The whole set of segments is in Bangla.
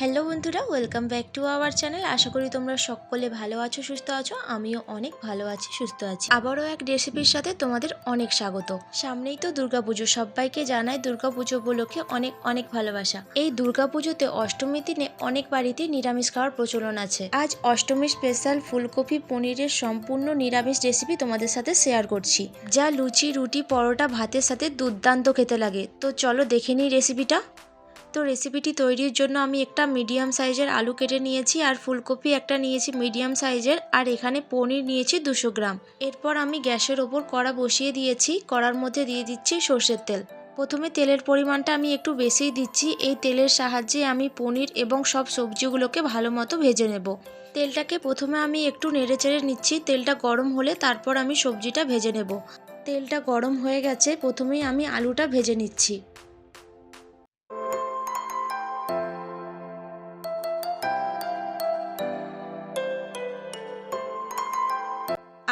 হ্যালো বন্ধুরা welcome back to our channel আশা করি তোমরা সকলে ভালো আছো, সুস্থ আছো। আমিও অনেক ভালো আছি, সুস্থ আছি। আবারও এক রেসিপির সাথে তোমাদের অনেক স্বাগত। সামনেই তো দুর্গাপুজো, সবাইকে জানাই দুর্গাপুজো উপলক্ষে অনেক অনেক ভালোবাসা। এই দুর্গাপুজোতে অষ্টমীর দিনে অনেক বাড়িতে নিরামিষ খাওয়ার প্রচলন আছে। আজ অষ্টমীর স্পেশাল ফুলকপি পনিরের সম্পূর্ণ নিরামিষ রেসিপি তোমাদের সাথে শেয়ার করছি। যা লুচি, রুটি, পরোটা, ভাতের সাথে দুর্দান্ত খেতে লাগে। তো চলো দেখে নিই রেসিপিটা তো রেসিপিটি তৈরির জন্য আমি একটা মিডিয়াম সাইজের আলু কেটে নিয়েছি আর ফুলকপি একটা নিয়েছি মিডিয়াম সাইজের আর এখানে পনির নিয়েছি দুশো গ্রাম। এরপর আমি গ্যাসের ওপর কড়া বসিয়ে দিয়েছি, কড়ার মধ্যে দিয়ে দিচ্ছি সর্ষের তেল। প্রথমে তেলের পরিমাণটা আমি একটু বেশিই দিচ্ছি, এই তেলের সাহায্যে আমি পনির এবং সব সবজিগুলোকে ভালো মতো ভেজে নেব। তেলটাকে প্রথমে আমি একটু নেড়ে চেড়ে নিচ্ছি, তেলটা গরম হলে তারপর আমি সবজিটা ভেজে নেব। তেলটা গরম হয়ে গেছে, প্রথমেই আমি আলুটা ভেজে নিচ্ছি।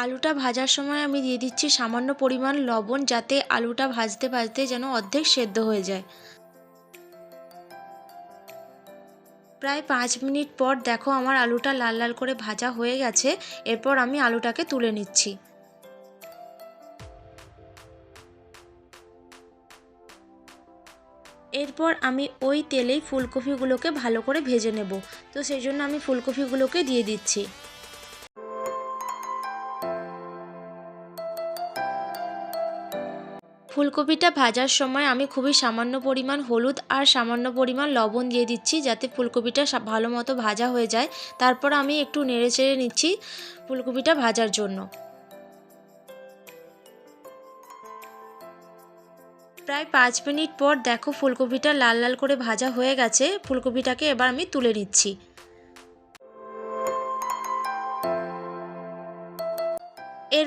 আলুটা ভাজার সময় আমি দিয়ে দিচ্ছি সামান্য পরিমাণ লবণ যাতে আলুটা ভাজতে ভাজতে যেন অর্ধেক সেদ্ধ হয়ে যায়। প্রায় পাঁচ মিনিট পর দেখো আমার আলুটা লাল লাল করে ভাজা হয়ে গেছে, এরপর আমি আলুটাকে তুলে নিচ্ছি। এরপর আমি ওই তেলেই ফুলকপিগুলোকে ভালো করে ভেজে নেব, তো সেই জন্য আমি ফুলকপিগুলোকে দিয়ে দিচ্ছি। ফুলকপিটা ভাজার সময় আমি খুবই সামান্য পরিমাণ হলুদ আর সামান্য পরিমাণ লবণ দিয়ে দিচ্ছি যাতে ফুলকপিটা ভালো মতো ভাজা হয়ে যায়। তারপর আমি একটু নেড়ে চেড়ে নিচ্ছি ফুলকপিটা ভাজার জন্য। প্রায় পাঁচ মিনিট পর দেখো ফুলকপিটা লাল লাল করে ভাজা হয়ে গেছে। ফুলকপিটাকে এবার আমি তুলে নিচ্ছি।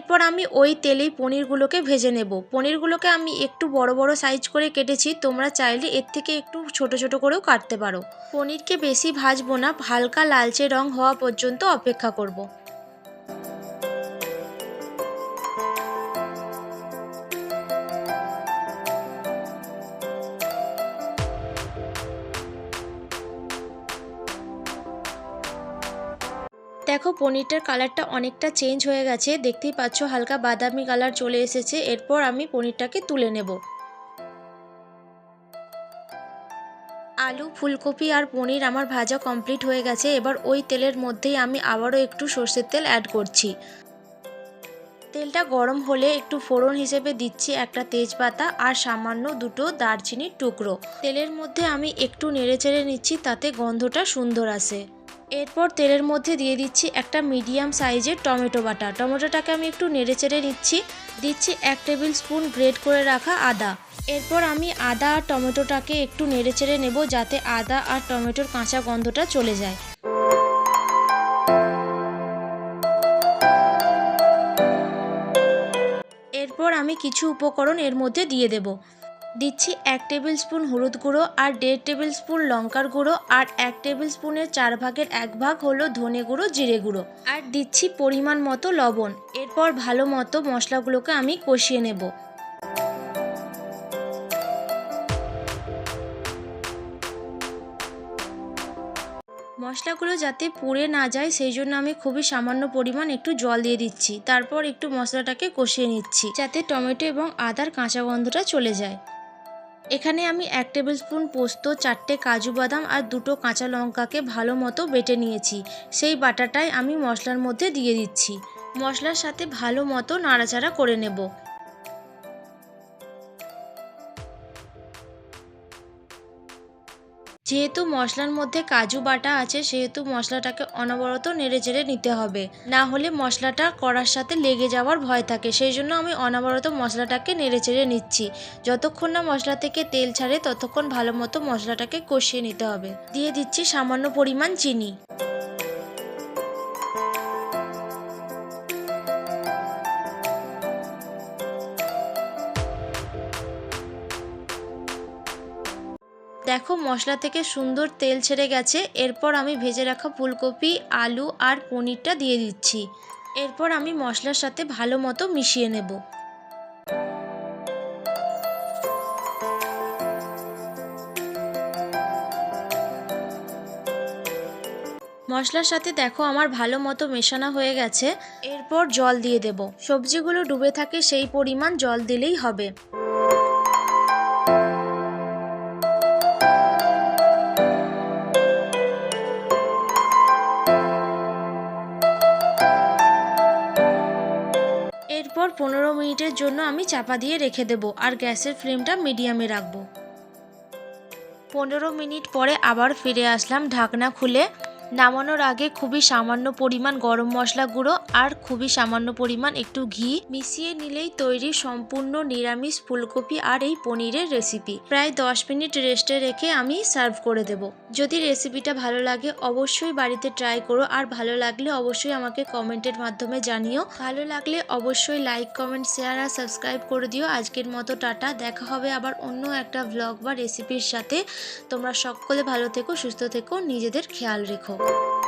এরপর আমি ওই তেলেই পনিরগুলোকে ভেজে নেব পনিরগুলোকে আমি একটু বড় বড় সাইজ করে কেটেছি, তোমরা চাইলে এর থেকে একটু ছোট ছোট করেও কাটতে পারো পনিরকে বেশি ভাজবো না, হালকা লালচে রং হওয়া পর্যন্ত অপেক্ষা করব। দেখো, পনিরটার কালারটা অনেকটা চেঞ্জ হয়ে গেছে। দেখতেই পাচ্ছ, হালকা বাদামি কালার চলে এসেছে। এরপর আমি পনিরটাকে তুলে নেব। আলু, ফুলকপি আর পনির আমার ভাজা কমপ্লিট হয়ে গেছে। এবার ওই তেলের মধ্যেই আমি আবারও একটু সর্ষের তেল অ্যাড করছি। তেলটা গরম হলে একটু ফোড়ন হিসেবে দিচ্ছি একটা তেজপাতা আর সামান্য দুটো দারচিনির টুকরো। তেলের মধ্যে আমি একটু নেড়ে চেড়ে নিচ্ছি, তাতে গন্ধটা সুন্দর আসে। এরপর তেলের মধ্যে দিয়ে দিচ্ছি একটা মিডিয়াম সাইজের টমেটো বাটা। টমেটোটাকে আমি একটু নেড়ে চেড়ে নিচ্ছি। দিচ্ছি এক টেবিল স্পুন গ্রেড করে রাখা আদা। এরপর আমি আদা আর টমেটোটাকে একটু নেড়ে চেড়ে নেব, যাতে আদা আর টমেটোর কাঁচা গন্ধটা চলে যায়। আমি কিছু উপকরণ এর মধ্যে দিয়ে দেব। দিচ্ছি এক টেবিল স্পুন হলুদ গুঁড়ো আর দেড় টেবিল স্পুন লঙ্কার গুঁড়ো আর এক টেবিল স্পুনের চার ভাগের এক ভাগ হলো ধনে গুঁড়ো, জিরে গুঁড়ো। আর দিচ্ছি পরিমাণ মতো লবণ। এরপর ভালো মতো মশলাগুলোকে আমি কষিয়ে নেব। মশলাগুলো যাতে পুড়ে না যায়, সেই জন্য আমি খুবই সামান্য পরিমাণ একটু জল দিয়ে দিচ্ছি। তারপর একটু মশলাটাকে কষিয়ে নিচ্ছি, যাতে টমেটো এবং আদার কাঁচা গন্ধটা চলে যায়। এখানে আমি এক টেবিল স্পুন পোস্ত, চারটে কাজু বাদাম আর দুটো কাঁচা লঙ্কাকে ভালো মতো বেটে নিয়েছি। সেই বাটাটাই আমি মশলার মধ্যে দিয়ে দিচ্ছি। মশলার সাথে ভালো মতো নাড়াচাড়া করে নেব। যেহেতু মশলার মধ্যে কাজু বাটা আছে, সেহেতু মশলাটাকে অনবরত নেড়ে চেড়ে নিতে হবে। না হলে মশলাটা কড়ার সাথে লেগে যাওয়ার ভয় থাকে। সেই জন্য আমি অনবরত মশলাটাকে নেড়ে চেড়ে নিচ্ছি। যতক্ষণ না মশলা থেকে তেল ছাড়ে, ততক্ষণ ভালো মতো মশলাটাকে কষিয়ে নিতে হবে। দিয়ে দিচ্ছি সামান্য পরিমাণ চিনি। দেখো, মশলা থেকে সুন্দর তেল ছেড়ে গেছে। এরপর আমি ভেজে রাখা ফুলকপি, আলু আর পনিরটা দিয়ে দিচ্ছি। এরপর আমি মশলার সাথে ভালো মতো মিশিয়ে নেব। মশলার সাথে দেখো, আমার ভালো মতো মেশানো হয়ে গেছে। এরপর জল দিয়ে দেব। সবজিগুলো ডুবে থাকে, সেই পরিমাণ জল দিলেই হবে। মিনিটের জন্য আমি চাপা দিয়ে রেখে দেব আর গ্যাসের ফ্লেমটা মিডিয়ামে রাখব। পনেরো মিনিট পরে আবার ফিরে আসলাম ঢাকনা খুলে। নামানোর আগে খুবই সামান্য পরিমাণ গরম মশলা গুঁড়ো আর খুবই সামান্য পরিমাণ একটু ঘি। মিশিয়ে নিলেই তৈরি সম্পূর্ণ নিরামিষ ফুলকপি আর এই পনিরের রেসিপি প্রায় দশ মিনিট রেস্টে রেখে আমি সার্ভ করে দেব। যদি রেসিপিটা ভালো লাগে, অবশ্যই বাড়িতে ট্রাই করো। আর ভালো লাগলে অবশ্যই আমাকে কমেন্টের মাধ্যমে জানিও। ভালো লাগলে অবশ্যই লাইক কমেন্ট শেয়ার আর সাবস্ক্রাইব করে দিও। আজকের মতো টাটা। দেখা হবে আবার অন্য একটা ব্লগ বা রেসিপির সাথে। তোমরা সকলে ভালো থেকো, সুস্থ থেকো, নিজেদের খেয়াল রেখো। Thank you.